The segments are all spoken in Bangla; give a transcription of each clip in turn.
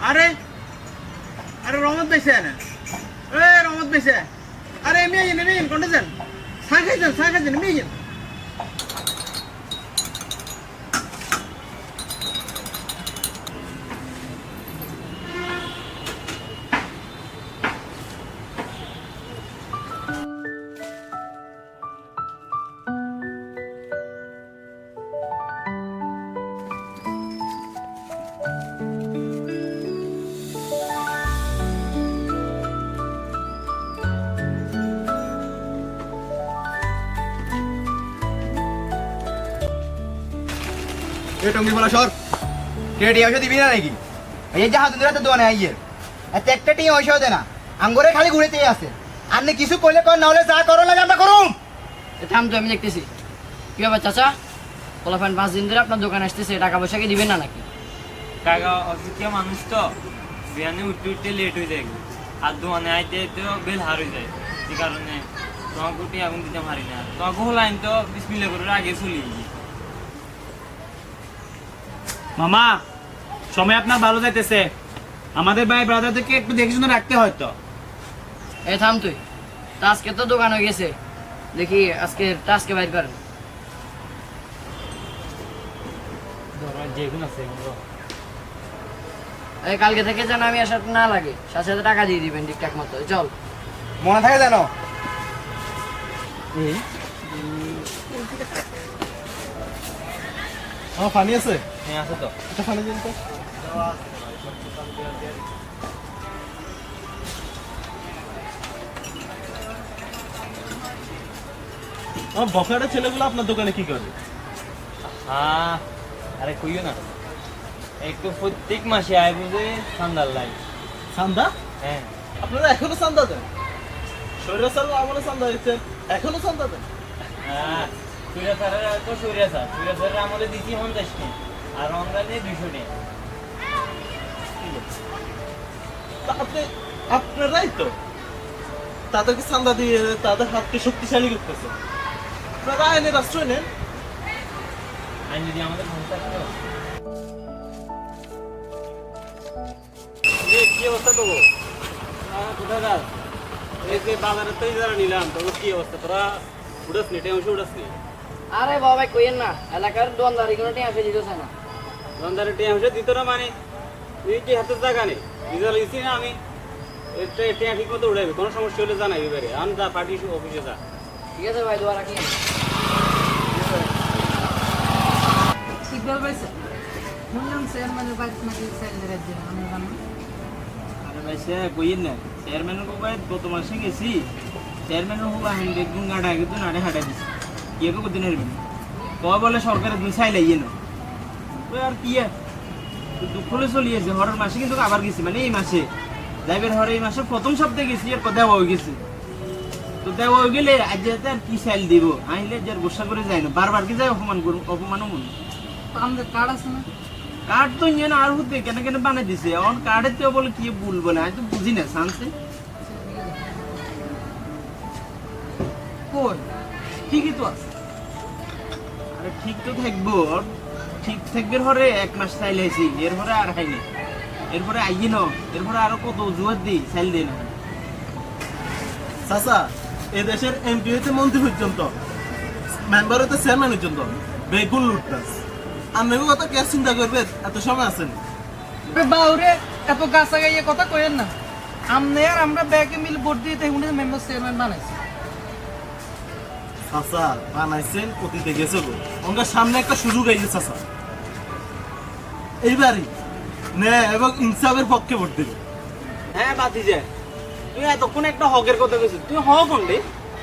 আরে আরে রমত বেসে না এ রমত বেসে আরে এমনি আইন কোনটা যান চা যান চা যান এমনি এ টঙ্গি বলা সর। টেটি ঔষধ দিবি না নাকি? এই যে হাত ধরে দোয়ানে আইয়ের এত একটা টি ঔষধ দে না। আঙ্গুরে খালি ঘুরেতেই আছে। আর নি কিছু কইলে কর না হলে যা করো লাগে আমরা করুম। থাম তো আমি দেখতেছি। কি ব্যাপার চাচা? পোলাফান পাঁচ দিন ধরে আপনার দোকানে আসতেছে টাকা পয়সা কি দিবেন না নাকি? টাকা অসুখিয়া মানুষ তো বিয়ানে উঠতে উঠতে লেট হয়ে যায় আর দোকানে আইতে আইতে বেল হার হয়ে যায়। যে কারণে তোমাকে আগুন দিতে পারি না। তোমাকে হলাইন তো বিসমিল্লা করে আগে চলি মামা সময় আপনার ভালো যাইতেছে। আমাদের ভাই ব্রাদারদেরকে একটু দেখে শুনে রাখতে হয় তো। এ থাম তুই। আজকে তো দোকান হয়ে গেছে। দেখি আজকে টাস্কে বাইর করেন। এই কালকে থেকে যেন আমি আসার না লাগে। সাথে সাথে টাকা দিয়ে দিবেন ঠিকঠাক মতো। চল। মনে থাকে জানো আমার পানি আছে? হ্যাঁ আছে তো। একটা পানি দিন তো। আমার বখাটা ছেলেগুলো আপনার দোকানে কি করে? হ্যাঁ আরে কইও না। একটু প্রত্যেক মাসে আয় বুঝে ঠান্ডার লাই। চান্দা হ্যাঁ। আপনারা এখনও চান্দা দেন? শরীর সাল আমলে চান্দা দিচ্ছেন এখনও চান্দা দেন? হ্যাঁ। সুরিয়া স্যারের তো সুরিয়া স্যার সুরিয়া স্যারের আমলে দিচ্ছি পঞ্চাশ টি আর অনলাইনে দুইশো টি। তা আপনি আপনারাই তো। তাদেরকে চান্দা দিয়ে তাদের হাতকে শক্তিশালী করতেছে। আপনারা আইনের আশ্রয় নেন। আইন যদি আমাদের কি অবস্থা তো কোথায় যাস? এই যে বাজারের তো নিলাম তখন কি অবস্থা? তোরা উড়াস নি টেমস উড়াস নি? আরে বাবা কইেন না? এলাকার দোকানদারি কোনো টিয়া ফেলে দিতেছে না। দোকানদারের টেমস দিত না মানে? তুই কি হাতের জায়গা নেই? নিজে লিখছি না আমি? টেয়া ঠিক মতো উড়াইবে কোনো সমস্যা হলে জানাই এবারে। আন যা পার্টি অফিসে যা। ঠিক আছে ভাই দোয়া রাখি সিগন্যাল পাইছে শুনলাম চেয়ারম্যানের বাড়িতে নাকি স্যালেন্ডারের জন্য আমি জানি আরে ভাই সে কইন না? চেয়ারম্যানের কোবাই গত মাসে গেছি চেয়ারম্যানের বেগুন গাড়া কিন্তু নাড়ে হাঁটা দিছি। ইয়ে কো দিন হেরবেন কয় বলে সরকারের দুই চাইলে ইয়ে না। ওই আর কি দুঃখ হলে চলিয়েছে হরের মাসে কিন্তু আবার গেছি মানে এই মাসে। যাইবের হরে এই মাসে প্রথম সপ্তাহে গেছি আর দেওয়া হয়ে গেছে। তো দেওয়া হয়ে গেলে আজ যাতে আর কি চাইল দিব? আইলে যার গোসা করে যায় না বারবার কি যায় অপমান করুন অপমানও মনে আমাদের কার্ড আছে না? কার্ড তো ইয়ে না আর হতে কেন কেন বানাই দিছে। এখন কার্ডের তো বলে কি ভুল বলে আমি তো বুঝি না শান্তি। ঠিকই তো আছে। ঠিক তো থাকব। ঠিক থাকবে হরে এক মাস চাইলে এরপরে আর খাইনি এরপরে আইয়ে ন এরপরে আরও কত অজুহাত দিই চাইল দিই না। চাচা এ দেশের এমপি হইতে মন্ত্রী পর্যন্ত মেম্বার হইতে চেয়ারম্যান পর্যন্ত বেগুন লুটতাস আপনাকে কথা কে চিন্তা করবে? এত সময় আছেন। বাউরে এত গাছা গাইয়ে কথা কইেন না। আমনে আর আমরা ব্যাগে মিল ভোট দিয়ে তাই উনি মেম্বার চেয়ারম্যান বানাইছে। চাচা বানাইছেন অতীতে গেছে গো। ওনার সামনে একটা সুযোগ আইছে চাচা। এইবারই। নে এবং ইনসাফের পক্ষে ভোট দিবে। হ্যাঁ বাতি যায় তুই এতক্ষণ একটা হকের কথা কইছিস। তুই কোনটে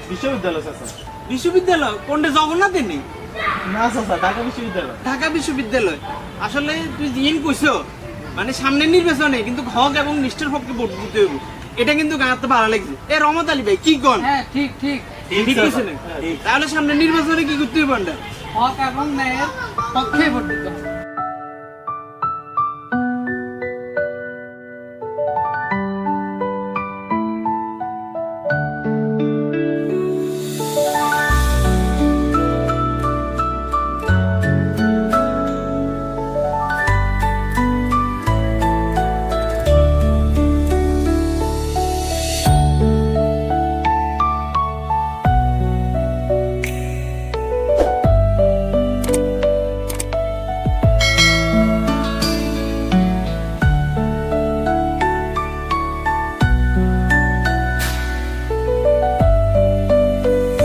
বিশ্ববিদ্যালয় চাচা। বিশ্ববিদ্যালয়? কোনটে জগন্নাথের নেই না চাচা ঢাকা বিশ্ববিদ্যালয়। ঢাকা বিশ্ববিদ্যালয়। আসলে তুই জিন কইছো মানে সামনে নির্বাচনে কিন্তু হক এবং নিষ্ঠের পক্ষে ভোট দিতে হইব। এটা কিন্তু গাঁতে ভালো লাগছে। এ রহমত আলী ভাই কি কন? হ্যাঁ ঠিক ঠিক? তাহলে সামনে নির্বাচনে কি করতে হইব হক এবং ন্যায়ের পক্ষে ভোট দিতে হবে